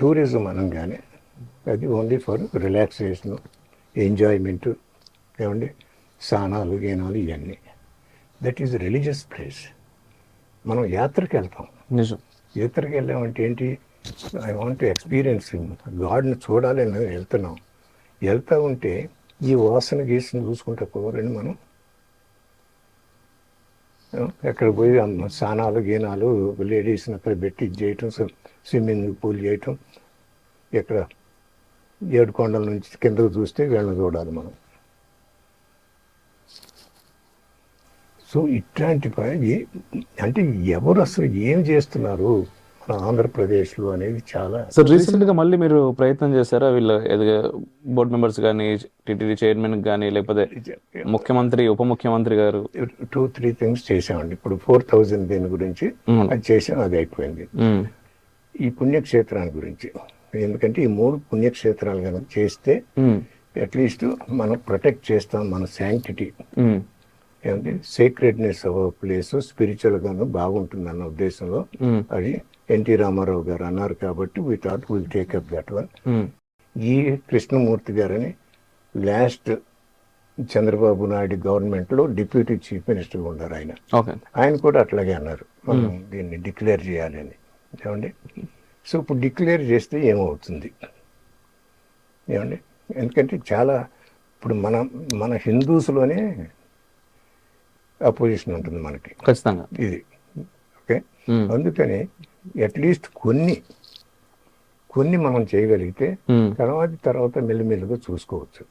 Tourism అనగానే అది only for relaxation enjoyment ఏమండి స్నానాలు గీనాలు ఇవన్నీ. దట్ ఈజ్ రిలీజియస్ ప్లేస్ మనం యాత్రకి వెళ్తాం. నిజం. యాత్రకి వెళ్ళామంటే ఏంటి? ఐ వాంట్ టు ఎక్స్పీరియన్స్ గాడ్ని చూడాలి అని వెళ్తున్నాం. వెళ్తా ఉంటే ఈ వాసన గీసన చూసుకుంటా పోవాలని మనం ఎక్కడ పోయి స్నానాలు గీనాలు లేడీస్ని అక్కడ పెట్టి చేయటం స్విమ్మింగ్ పూల్ చేయటం ఇక్కడ ఏడు కొండల నుంచి కిందకు చూస్తే వీళ్ళని చూడాలి మనం. సో ఇట్లాంటి అంటే ఎవరు అసలు ఏం చేస్తున్నారు? మన ఆంధ్రప్రదేశ్లో అనేది చాలా సార్ రీసెంట్గా మళ్ళీ మీరు ప్రయత్నం చేశారా వీళ్ళ బోర్డ్ మెంబర్స్ కానీ టీటీడీ చైర్మన్ కానీ లేకపోతే ముఖ్యమంత్రి ఉప ముఖ్యమంత్రి గారు టూ త్రీ థింగ్స్ చేసామండి ఇప్పుడు ఫోర్ థౌజండ్ దీని గురించి. అది చేసాం అది అయిపోయింది. ఈ పుణ్యక్షేత్రాల గురించి ఎందుకంటే ఈ మూడు పుణ్యక్షేత్రాలు కనుక చేస్తే. అట్లీస్ట్ మనం ప్రొటెక్ట్ చేస్తాం మన శాంక్టిటీ. ఏమంటే సీక్రెట్నెస్ ఆఫ్ ప్లేస్ స్పిరిచువల్ గాను బాగుంటుంది అన్న ఉద్దేశంలో. అది ఎన్టీ రామారావు గారు అన్నారు కాబట్టి we thought will take up that one. ఈ కృష్ణమూర్తి గారని లాస్ట్ చంద్రబాబు నాయుడు గవర్నమెంట్లో డిప్యూటీ చీఫ్ మినిస్టర్ ఉన్నారు ఆయన. ఆయన కూడా అట్లాగే అన్నారు. మనం దీన్ని డిక్లేర్ చేయాలి అని. ఏమండి? సో ఇప్పుడు డిక్లేర్ చేస్తే ఏమవుతుంది? ఏమండి? ఎందుకంటే చాలా ఇప్పుడు మన మన హిందూస్లోనే అపోజిషన్ ఉంటుంది మనకి. ఖచ్చితంగా. ఇది. ఓకే? మ్మ్. అందుకని అట్లీస్ట్ కొన్ని కొన్ని మనం చేయగలిగితే మ్మ్. తర్వాత తర్వాత మెల్లిమెల్లిగా చూసుకోవచ్చు